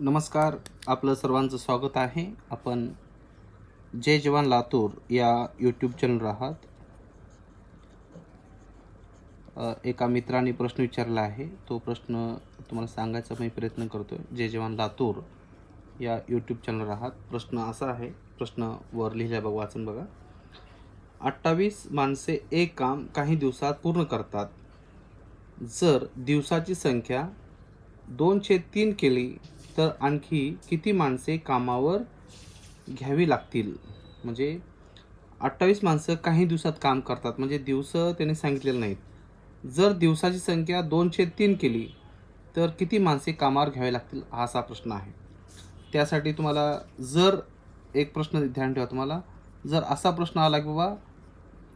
नमस्कार आपलं सर्वांचं स्वागत आहे. आपण जय जवान लातूर या यूट्यूब चॅनल आहात. एका मित्राने प्रश्न विचारला आहे. तो प्रश्न तुम्हाला सांगायचा मी प्रयत्न करतो जय जवान लातूर या यूट्यूब चॅनल आहात. प्रश्न असा आहे. प्रश्न वर लिहिला बघा वाचून बघा. अठ्ठावीस माणसे एक काम काही दिवसात पूर्ण करतात. जर दिवसाची संख्या दोनशे तीन केली तर आणखी किती माणसे कामावर घ्यावी लागतील? म्हणजे अठ्ठावीस माणसं काही दिवसात काम करतात. म्हणजे दिवस त्यांनी सांगितलेलं नाहीत. जर दिवसाची संख्या दोनशे तीन केली तर किती माणसे कामावर घ्यावी लागतील हा असा प्रश्न आहे. त्यासाठी तुम्हाला जर एक प्रश्न ध्यान ठेवा तुम्हाला. जर असा प्रश्न आला की बाबा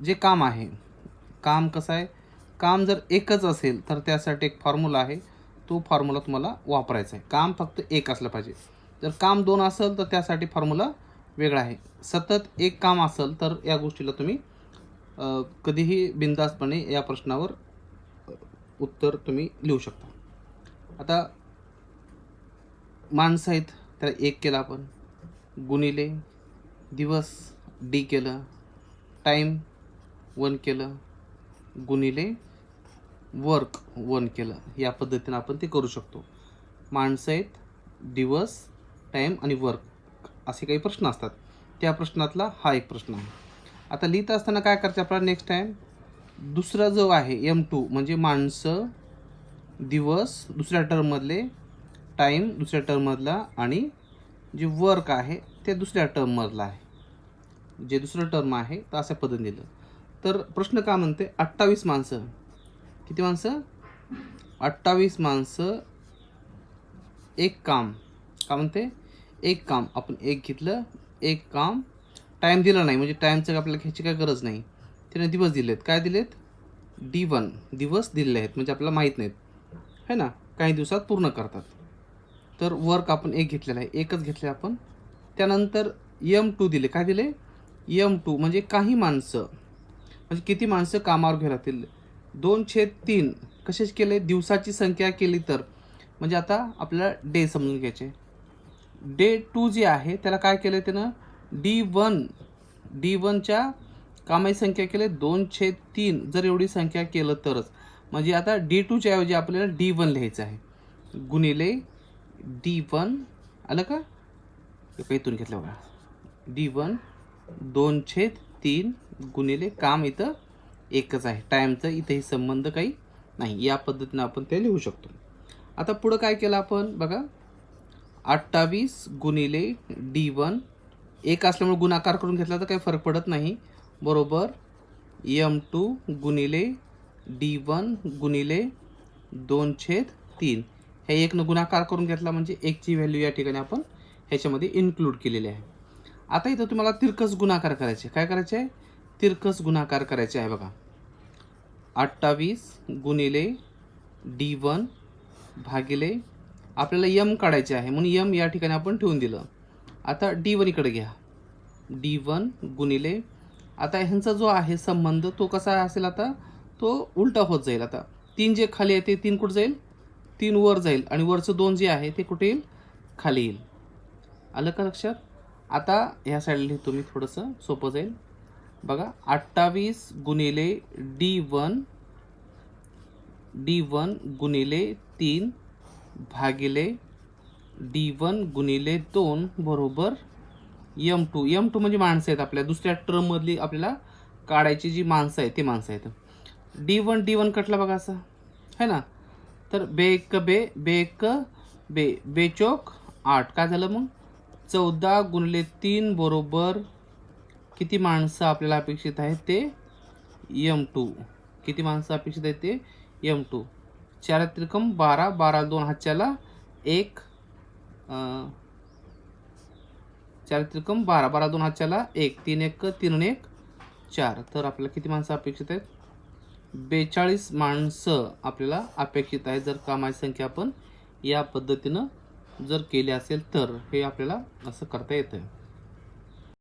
जे काम आहे काम कसं आहे? काम जर एकच असेल तर त्यासाठी एक फॉर्म्युला आहे. तो फॉर्म्युला तुम्हाला वापरायचा आहे. काम फक्त एक असलं पाहिजे. जर काम दोन असेल तर त्यासाठी फॉर्म्युला वेगळा आहे. सतत एक काम असेल तर या गोष्टीला तुम्ही कधीही बिंदासपणे या प्रश्नावर उत्तर तुम्ही लिहू शकता. आता माणसं आहेत त्याला एक केला आपण. गुणिले दिवस डी केलं. टाईम वन केलं. गुणिले वर्क वन केलं. या पद्धतीनं आपण ते करू शकतो. माणसं आहेत दिवस टाईम आणि वर्क असे काही प्रश्न असतात. त्या प्रश्नातला हा एक प्रश्न आहे. आता लिहित असताना काय करायचं आपल्याला नेक्स्ट टाईम दुसरा जो आहे एम टू म्हणजे माणसं दिवस दुसऱ्या टर्ममधले टाईम दुसऱ्या टर्ममधला आणि जे वर्क आहे ते दुसऱ्या टर्ममधला आहे. जे दुसरं टर्म आहे तर अशा पद्धतीने दिलं तर प्रश्न का म्हणते? अठ्ठावीस माणसं. किती माणसं? अठ्ठावीस माणसं एक काम. का म्हणते? एक काम. आपण एक घेतलं एक काम. टाईम दिला नाही. म्हणजे टाईमचं आपल्याला घ्यायची काय गरज नाही. त्याने दिवस दिलेत. काय दिलेत? डी वन दिवस दिलेले आहेत. म्हणजे आपल्याला माहीत नाहीत. है ना? काही दिवसात पूर्ण करतात. तर वर्क आपण एक घेतलेला आहे. एकच घेतले आपण. त्यानंतर यम टू दिले. काय दिले? यम टू म्हणजे काही माणसं. म्हणजे किती माणसं कामावर घ्यायला दोन छेद तीन कसेच केले? दिवसाची संख्या केली तर. म्हणजे आता आपल्याला डे समजून घ्यायचे. डे टू जे आहे त्याला काय केलं त्यानं? डी वन डी वनच्या कामाची संख्या केले दोन छेद तीन. जर एवढी संख्या केलं तरच. म्हणजे आता डी टूच्या ऐवजी आपल्याला डी वन लिहायचं आहे. गुणिले डी वन आलं का? इथून घेतलं बघा. डी वन दोन छेद तीन गुणिले काम इथं एकच आहे. टाईमचं इथेही संबंध काही नाही. या पद्धतीनं आपण ते लिहू शकतो. आता पुढं काय केलं आपण? बघा. अठ्ठावीस गुणिले डी वन एक असल्यामुळे गुणाकार करून घेतला तर काही फरक पडत नाही. बरोबर. यम टू गुणिले डी वन गुणिले छेद तीन. हे एकनं गुणाकार करून घेतला म्हणजे एकची व्हॅल्यू या ठिकाणी आपण ह्याच्यामध्ये इन्क्लूड केलेली आहे. आता इथं तुम्हाला तिरकस गुणाकार करायचे. काय करायचे? आहे तिरकस गुणाकार करायचे आहे बघा. अठ्ठावीस गुणिले डी वन भागिले आपल्याला यम काढायचे आहे. म्हणून यम या ठिकाणी आपण ठेवून दिलं. आता डी वन इकडे घ्या. डी वन गुणिले आता ह्यांचा जो आहे संबंध तो कसा असेल आता? तो उलटा होत जाईल आता. तीन जे खाली आहे ते तीन कुठं जाईल? तीन वर जाईल. आणि वरचं दोन जे आहे ते कुठे येईल? खाली येईल. आलं का लक्षात? आता ह्या साईडला लिहितो मी थोडंसं. सोपं जाईल. बघा अठ्ठावीस गुणिले डी वन डी वन गुणिले तीन भागिले डी वन गुणिले दोन बरोबर यम टू. यम टू म्हणजे माणसं आहेत आपल्या. दुसऱ्या टर्ममधली आपल्याला काढायची जी माणसं आहेत ती माणसं आहेत. डी वन डी वन कटला बघा असं. है ना? तर बेक बे बेक बे बेचोक आठ. काय झालं मग? चौदा गुणले तीन बरोबर किती माणसं आपल्याला अपेक्षित आहेत ते? M two. किती माणसं अपेक्षित आहेत ते? M two. चार त्रिकम बारा बारा दोन हातच्याला एक चार त्रिकम बारा बारा दोन हातच्याला एक. तीन एक तीन एक चार. तर आपल्याला किती माणसं अपेक्षित आहेत? बेचाळीस माणसं आपल्याला अपेक्षित आहेत. जर कामाची संख्या आपण या पद्धतीनं जर केली असेल तर हे आपल्याला असं करता येतं